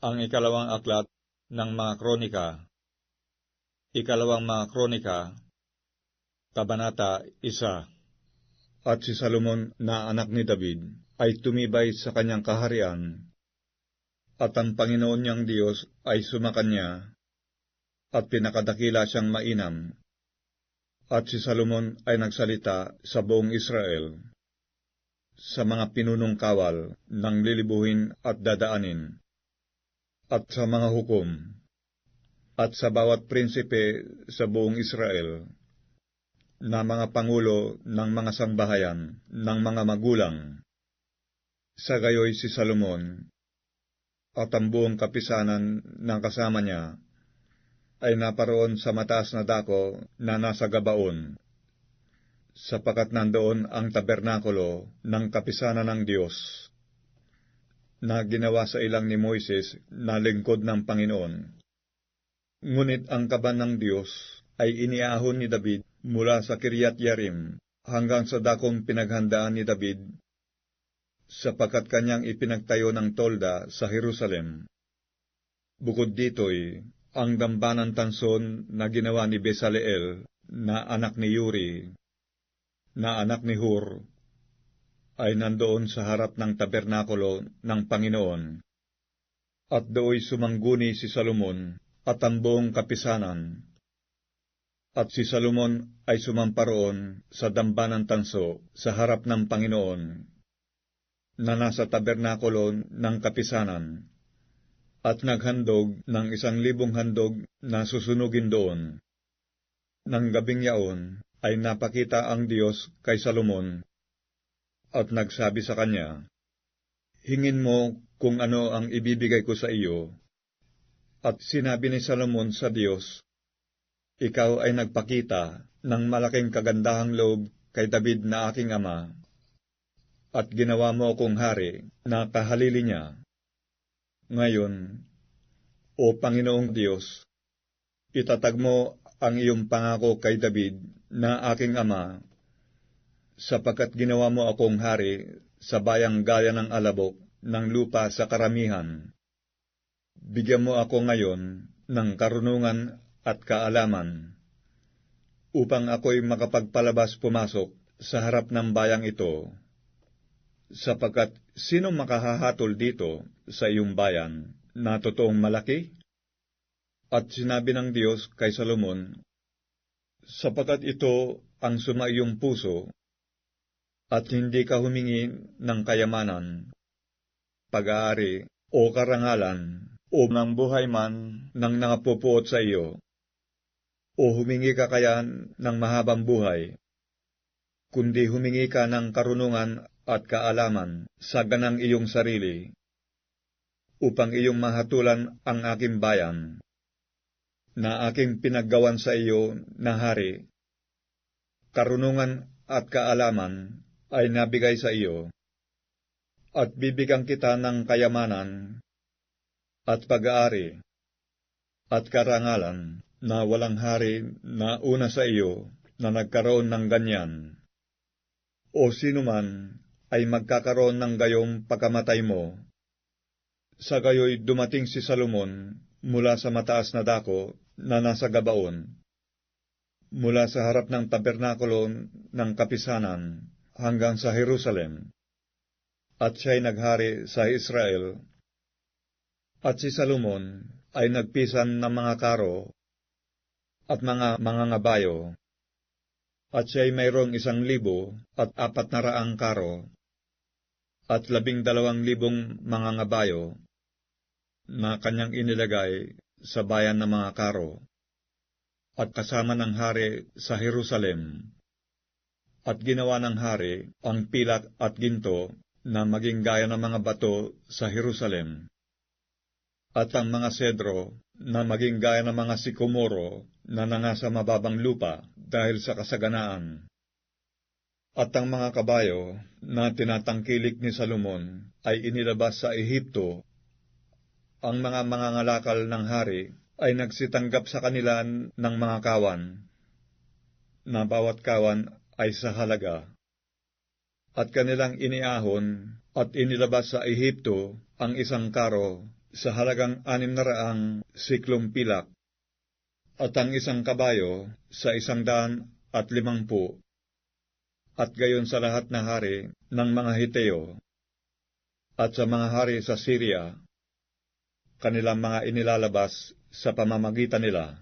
Ang ikalawang aklat ng mga kronika. Ikalawang mga kronika, Kabanata 1 At si Salomon na anak ni David ay tumibay sa kanyang kaharian, at ang Panginoon niyang Diyos ay sumakanya, at pinakadakila siyang mainam. At si Salomon ay nagsalita sa buong Israel, sa mga pinunong kawal ng lilibuhin at dadaanin, at sa mga hukom, at sa bawat prinsipe sa buong Israel, na mga pangulo ng mga sangbahayan, ng mga magulang. Sa gayoy si Salomon, at ang buong kapisanan ng kasama niya, ay naparoon sa mataas na dako na nasa gabaon, sapagat nandoon ang tabernakulo ng kapisanan ng Diyos, na ginawa sa ilang ni Moises na lingkod ng Panginoon. Ngunit ang kaban ng Diyos ay iniahon ni David mula sa Kiryat Yarim hanggang sa dakong pinaghandaan ni David, sapagkat kanyang ipinagtayo ng tolda sa Jerusalem. Bukod dito'y ang dambanan tanson na ginawa ni Besaleel na anak ni Yuri, na anak ni Hur, ay nandoon sa harap ng tabernakulo ng Panginoon. At dooy sumangguni si Salomon at ang buong kapisanan. At si Salomon ay sumamparoon sa dambanan tanso sa harap ng Panginoon, na nasa tabernakulo ng kapisanan at naghandog ng isang libong handog na susunugin doon. Nang gabing yaon ay napakita ang Diyos kay Salomon at nagsabi sa kanya, Hingin mo kung ano ang ibibigay ko sa iyo. At sinabi ni Salomon sa Diyos, Ikaw ay nagpakita ng malaking kagandahang loob kay David na aking ama, at ginawa mo akong hari na kahalili niya ngayon, O Panginoong Diyos, itatag mo ang iyong pangako kay David na aking ama, sapagkat ginawa mo akong hari sa bayang gaya ng alabok ng lupa sa karamihan. Bigyan mo ako ngayon ng karunungan at kaalaman, upang ako'y makapagpalabas pumasok sa harap ng bayang ito sapagkat sino makahahatol dito sa iyong bayan na totoong malaki? At sinabi ng Diyos kay Salomon, sapagkat ito ang sumaiyong puso, at hindi ka humingi ng kayamanan, pag-aari o karangalan, o ng buhay man ng nangapupuot sa iyo, o humingi ka kaya ng mahabang buhay, kundi humingi ka ng karunungan at kaalaman sa ganang iyong sarili, upang iyong mahatulan ang aking bayan, na aking pinaggawan sa iyo na hari. Karunungan at kaalaman ay nabigay sa iyo, at bibigyan kita ng kayamanan at pag-aari at karangalan na walang hari na una sa iyo na nagkaroon ng ganyan. O sino man ay magkakaroon ng gayong pagkamatay mo. Sa gayoy dumating si Salomon mula sa mataas na dako na nasa gabaon, mula sa harap ng tabernakulo ng kapisanan hanggang sa Jerusalem, at siya'y naghari sa Israel. At si Salomon ay nagpisan ng mga karo at mga mga ngabayo, at siya'y mayroong isang libo at apat na raang karo at labing dalawang libong mga ngabayo na kanyang inilagay sa bayan ng mga karo at kasama ng hari sa Jerusalem. At ginawa ng hari ang pilak at ginto na maging gaya ng mga bato sa Jerusalem. At ang mga sedro na maging gaya ng mga sikomoro na nangasa mababang lupa dahil sa kasaganaan at ang mga kabayo na tinatangkilik ni Salomon ay inilabas sa Ehipto. Ang mga mangangalakal ng hari ay nagsitanggap sa kanila ng mga kawan, na bawat kawan ay sa halaga. At kanilang iniahon at inilabas sa Ehipto ang isang karo sa halagang anim na raang siklong pilak, at ang isang kabayo sa isang daan at limangpu, at gayon sa lahat na hari ng mga Hiteo, at sa mga hari sa Syria, kanilang mga inilalabas sa pamamagitan nila